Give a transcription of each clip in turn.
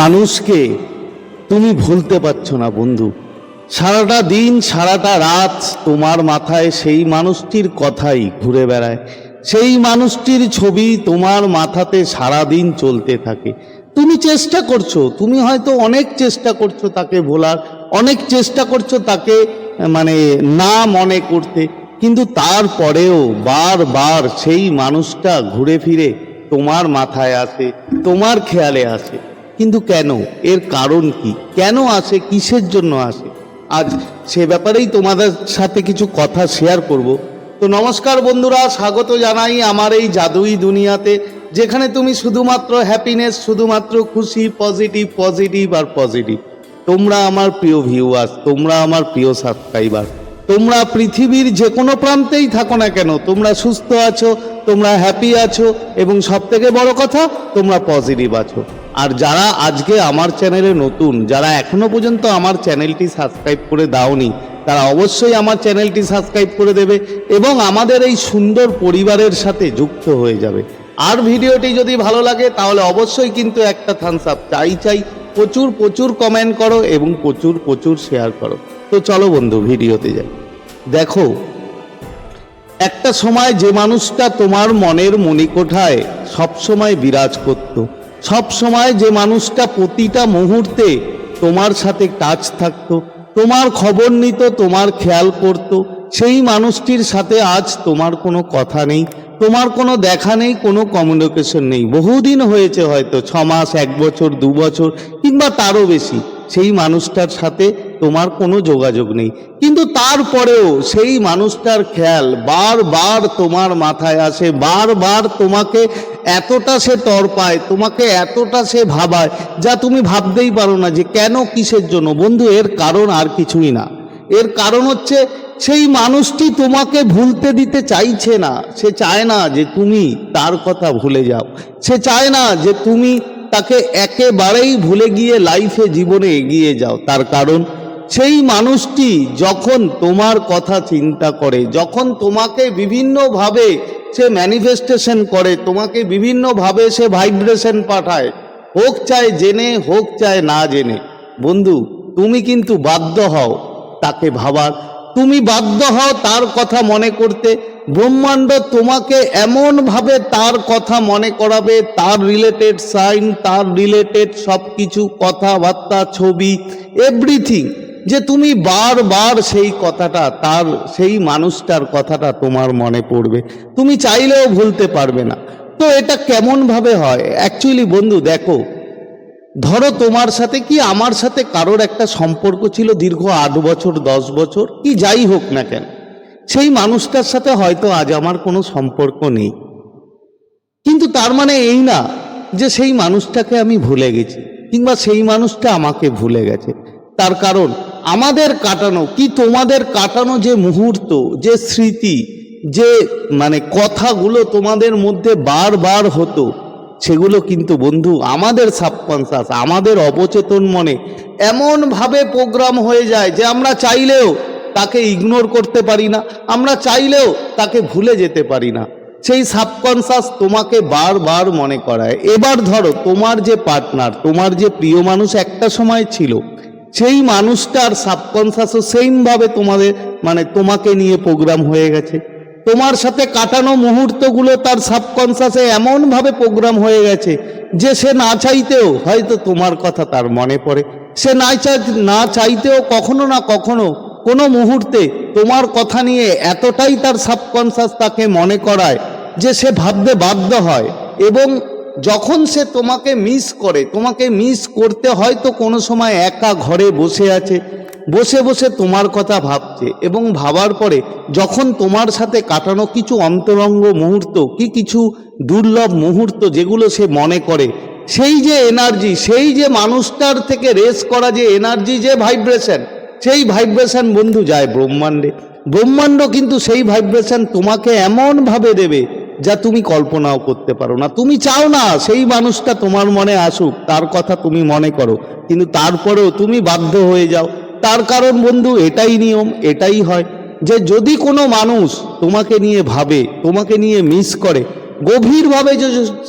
মানুষকে তুমি ভুলতে পারছ না, বন্ধু। সারাটা দিন, সারাটা রাত তোমার মাথায় সেই মানুষটির কথাই ঘুরে বেড়ায়। সেই মানুষটির ছবি তোমার মাথাতে সারা দিন চলতে থাকে। তুমি চেষ্টা করছ, তুমি হয়তো অনেক চেষ্টা করছ তাকে ভোলার, অনেক চেষ্টা করছ তাকে মানে না মনে করতে। কিন্তু তারপরেও বারবার সেই মানুষটা ঘুরে ফিরে তোমার মাথায় আসে, তোমার খেয়ালে আসে। কিন্তু কেন? এর কারণ কি? কেন আসে? কিসের জন্য আসে? আজ সে ব্যাপারেই তোমাদের সাথে কিছু কথা শেয়ার করব। তো নমস্কার বন্ধুরা, স্বাগত জানাই আমার এই জাদুই দুনিয়াতে, যেখানে তুমি শুধুমাত্র হ্যাপিনেস শুধুমাত্র খুশি পজিটিভ পজিটিভ আর পজিটিভ তোমরা আমার প্রিয় ভিউয়ার্স তোমরা আমার প্রিয় সাবস্ক্রাইবার তোমরা পৃথিবীর যে কোনো প্রান্তেই থাকো না কেন, তোমরা সুস্থ আছো, তোমরা হ্যাপি আছো, এবং সব থেকে বড় কথা, তোমরা পজিটিভ আছো। আর যারা আজকে আমার চ্যানেলে নতুন, যারা এখনও পর্যন্ত আমার চ্যানেলটি সাবস্ক্রাইব করে দাওনি, তারা অবশ্যই আমার চ্যানেলটি সাবস্ক্রাইব করে দেবে এবং আমাদের এই সুন্দর পরিবারের সাথে যুক্ত হয়ে যাবে। আর ভিডিওটি যদি ভালো লাগে, তাহলে অবশ্যই কিন্তু একটা থামস আপ চাই চাই, প্রচুর প্রচুর কমেন্ট করো এবং প্রচুর প্রচুর শেয়ার করো। তো চলো বন্ধু, ভিডিওতে যাই। দেখো, একটা সময় যে মানুষটা তোমার মনের মণিকোঠায় সবসময় বিরাজ করত সব সময় যে মানুষটা প্রতিটা মুহূর্তে তোমার সাথে টাচ থাকতো, তোমার খবর নিত, তোমার খেয়াল করত, সেই মানুষটির সাথে আজ তোমার কোনো কথা নেই, তোমার কোনো দেখা নেই, কোনো কমিউনিকেশন নেই। বহুদিন হয়েছে হয়তো, ছ মাস, এক বছর, দু বছর, কিংবা তারও বেশি, সেই মানুষটার সাথে তোমার কোনো যোগাযোগ নেই। কিন্তু তারপরেও সেই মানুষটার খেয়াল বারবার তোমার মাথায় আসে, বারবার তোমাকে এতটা সে তরপায় তোমাকে এতটা সে ভাবায়, যা তুমি ভাবতেই পারো না যে কেন কিসের জন্য। বন্ধু, এর কারণ আর কিছুই না। এর কারণ হচ্ছে, সেই মানুষটি তোমাকে ভুলতে দিতে চাইছে না। সে চায় না যে তুমি তার কথা ভুলে যাও। সে চায় না যে তুমি তাকে একেবারেই ভুলে গিয়ে লাইফে জীবনে এগিয়ে যাও। তার কারণ, সেই মানুষটি যখন তোমার কথা চিন্তা করে, যখন তোমাকে বিভিন্নভাবে সে ম্যানিফেস্টেশন করে, তোমাকে বিভিন্নভাবে সে ভাইব্রেশন পাঠায়। হোক চায় জেনে, হোক চায় না জেনে। বন্ধু, তুমি কিন্তু বাধ্য হও তাকে ভাবার। তুমি বাধ্য হও তার কথা মনে করতে। ব্রহ্মাণ্ড তোমাকে এমনভাবে তার কথা মনে করাবে, তার রিলেটেড সাইন তার রিলেটেড সব কিছু কথাবার্তা, ছবি এভরিথিং যে তুমি বারবার সেই কথাটা, তার, সেই মানুষটার কথাটা তোমার মনে পড়বে। তুমি চাইলেও ভুলতে পারবে না। তো এটা কেমনভাবে হয়? অ্যাকচুয়ালি বন্ধু, দেখো, ধরো তোমার সাথে কি আমার সাথে কারোর একটা সম্পর্ক ছিল দীর্ঘ আট বছর, দশ বছর, কি যাই হোক না কেন। সেই মানুষটার সাথে হয়তো আজ আমার কোনো সম্পর্ক নেই। কিন্তু তার মানে এই না যে সেই মানুষটাকে আমি ভুলে গেছি, কিংবা সেই মানুষটা আমাকে ভুলে গেছে। তার কারণ আমাদের কাটানো, কি তোমাদের কাটানো যে মুহূর্ত, যে স্মৃতি, যে মানে কথাগুলো তোমাদের মধ্যে বারবার হতো, সেগুলো কিন্তু বন্ধু আমাদের সাবকনসাস আমাদের অবচেতন মনে এমনভাবে প্রোগ্রাম হয়ে যায় যে আমরা চাইলেও তাকে ইগনোর করতে পারি না, আমরা চাইলেও তাকে ভুলে যেতে পারি না। সেই সাবকনসাস তোমাকে বারবার মনে করায়। এবার ধরো, তোমার যে পার্টনার তোমার যে প্রিয় মানুষ একটা সময় ছিল সেই মানুষটার সাবকনসাসও সেমভাবে তোমাদের মানে তোমাকে নিয়ে প্রোগ্রাম হয়ে গেছে। তোমার সাথে কাটানো মুহূর্তগুলো তার সাবকনসাসে এমনভাবে প্রোগ্রাম হয়ে গেছে যে সে না চাইতেও, হয়তো তোমার কথা তার মনে পড়ে। সে না চাই না চাইতেও কখনো না কখনো কোনো মুহূর্তে তোমার কথা নিয়ে এতটাই তার সাবকনসাস তাকে মনে করায় যে সে ভাবতে বাধ্য হয়। এবং যখন সে তোমাকে মিস করে, তোমাকে মিস করতে হয়তো কোনো সময় একা ঘরে বসে আছে, বসে বসে তোমার কথা ভাবছে এবং ভাবার পরে যখন তোমার সাথে কাটানো কিছু অন্তরঙ্গ মুহূর্ত, কি কিছু দুর্লভ মুহূর্ত যেগুলো সে মনে করে, সেই যে এনার্জি সেই যে মানুষটার থেকে রেস করা যে এনার্জি যে ভাইব্রেশন সেই ভাইব্রেশন বন্ধু যায় ব্রহ্মাণ্ডে। ব্রহ্মাণ্ড কিন্তু সেই ভাইব্রেশন তোমাকে এমনভাবে দেবে যা তুমি কল্পনাও করতে পারো না। তুমি চাও না, সেই মানুষটা তোমার মনে আসুক, তার কথা তুমি মনে করো, কিন্তু তারপরেও তুমি বাধ্য হয়ে যাও। তার কারণ বন্ধু, এটাই নিয়ম, এটাই হয় যে যদি কোনো মানুষ তোমাকে নিয়ে ভাবে, তোমাকে নিয়ে মিস করে, গভীরভাবে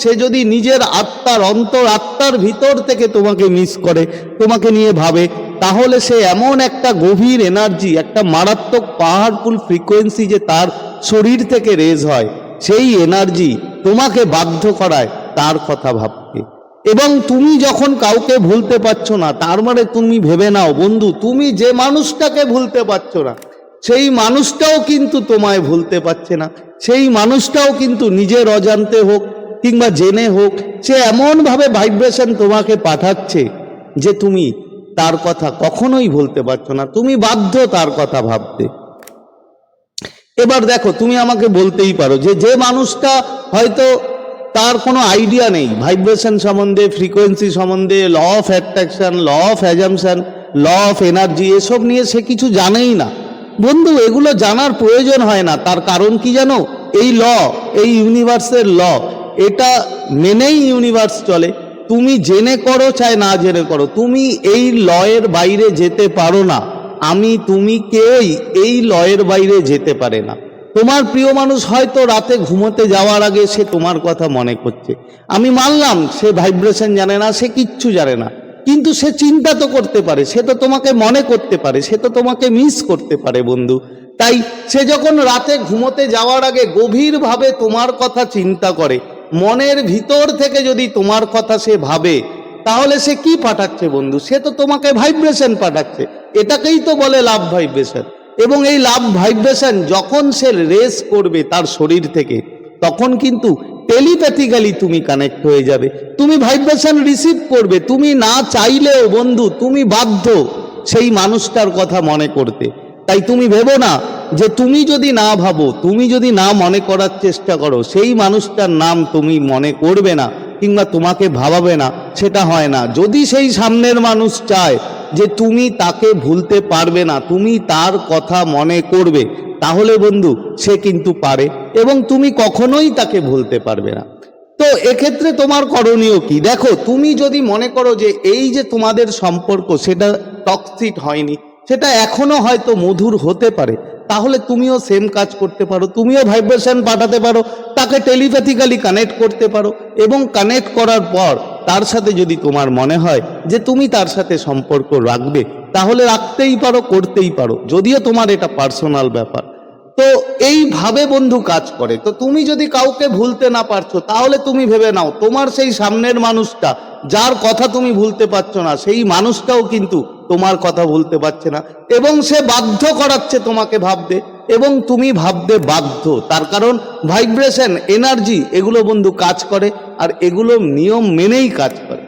সে যদি নিজের আত্মার অন্তর, আত্মার ভিতর থেকে তোমাকে মিস করে, তোমাকে নিয়ে ভাবে, তাহলে সে এমন একটা গভীর এনার্জি একটা মারাত্মক পাওয়ারফুল ফ্রিকোয়েন্সি যে তার শরীর থেকে রেজ হয়। সেই এনার্জি তোমাকে বাধ্য করায় তার কথা ভাবতে। এবং তুমি যখন কাউকে ভুলতে পারছ না, তার মানে তুমি ভেবে নাও, বন্ধু, তুমি যে মানুষটাকে ভুলতে পারছ না, সেই মানুষটাও কিন্তু তোমায় ভুলতে পারছে না। সেই মানুষটাও কিন্তু নিজের অজান্তে হোক কিংবা জেনে হোক, সে এমনভাবে ভাইব্রেশন তোমাকে পাঠাচ্ছে যে তুমি তার কথা কখনোই ভুলতে পারছ না। তুমি বাধ্য তার কথা ভাবতে। এবার দেখো, তুমি আমাকে বলতেই পারো যে যে মানুষটা হয়তো তার কোনো আইডিয়া নেই ভাইব্রেশন সম্বন্ধে ফ্রিকোয়েন্সি সম্বন্ধে law of attraction law of assumption law of energy এসব নিয়ে সে কিছু জানেই না। বন্ধু, এগুলো জানার প্রয়োজন হয় না। তার কারণ কি জানো? এই ল এই ইউনিভার্সের ল এটা মেনেই ইউনিভার্স চলে। তুমি জেনে করো চাই না জেনে করো। তুমি এই লয়ের বাইরে যেতে পারো না। আমি তুমি কেউই এই লয়ের বাইরে যেতে পারে না। তোমার প্রিয় মানুষ হয়তো রাতে ঘুমোতে যাওয়ার আগে সে তোমার কথা মনে করছে। আমি মানলাম সে ভাইব্রেশন জানে না, সে কিচ্ছু জানে না। কিন্তু সে চিন্তা তো করতে পারে, সে তো তোমাকে মনে করতে পারে, সে তো তোমাকে মিস করতে পারে বন্ধু। তাই সে যখন রাতে ঘুমোতে যাওয়ার আগে গভীরভাবে তোমার কথা চিন্তা করে, মনের ভিতর থেকে যদি তোমার কথা সে ভাবে তাহলে সে কি পাঠাচ্ছে বন্ধু? সে তো তোমাকে ভাইব্রেশন পাঠাচ্ছে। এটাকেই তো বলে লাভ ভাইব্রেশন এবং এই লাভ ভাইব্রেশন যখন সে রেস করবে তার শরীর থেকে, তখন কিন্তু টেলিপ্যাথিক্যালি তুমি কানেক্ট হয়ে যাবে। তুমি ভাইব্রেশন রিসিভ করবে, তুমি না চাইলেও বন্ধু, তুমি বাধ্য সেই মানুষটার কথা মনে করতে। তাই তুমি ভেবো না যে তুমি যদি না ভাবো, তুমি যদি না মনে করার চেষ্টা করো, সেই মানুষটার নাম তুমি মনে করবে না। কিংবা তোমাকে ভাবাবে না, সেটা হয় না। যদি সেই সামনের মানুষ চায় যে তুমি তাকে ভুলতে পারবে না, তুমি তার কথা মনে করবে, তাহলে বন্ধু, সে কিন্তু পারে এবং তুমি কখনোই তাকে ভুলতে পারবে না। তো এক্ষেত্রে তোমার করণীয় কি? দেখো, তুমি যদি মনে করো যে এই যে তোমাদের সম্পর্ক, সেটা টক্সিক হয়নি, সেটা এখনও হয়তো মধুর হতে পারে। তাহলে তুমিও সেম কাজ করতে পারো, তুমিও ভাইব্রেশন পাঠাতে পারো, তাকে টেলিপ্যাথিক্যালি কানেক্ট করতে পারো এবং কানেক্ট করার পর তার সাথে যদি তোমার মনে হয় যে তুমি তার সাথে সম্পর্ক রাখবে, তাহলে রাখতেই পারো, করতেই পারো, যদিও তোমার এটা পার্সোনাল ব্যাপার। তো এইভাবে বন্ধু কাজ করে। তো তুমি যদি কাউকে ভুলতে না পারছ, তাহলে তুমি ভেবে নাও, তোমার সেই সামনের মানুষটা যার কথা তুমি ভুলতে পারছ না, সেই মানুষটাও কিন্তু তোমার কথা ভুলতে পারছে না। এবং সে বাধ্য করাচ্ছে তোমাকে ভাবতে, এবং তুমি ভাবতে বাধ্য। তার কারণ ভাইব্রেশন এনার্জি এগুলো বন্ধু কাজ করে, আর এগুলো নিয়ম মেনেই কাজ করে।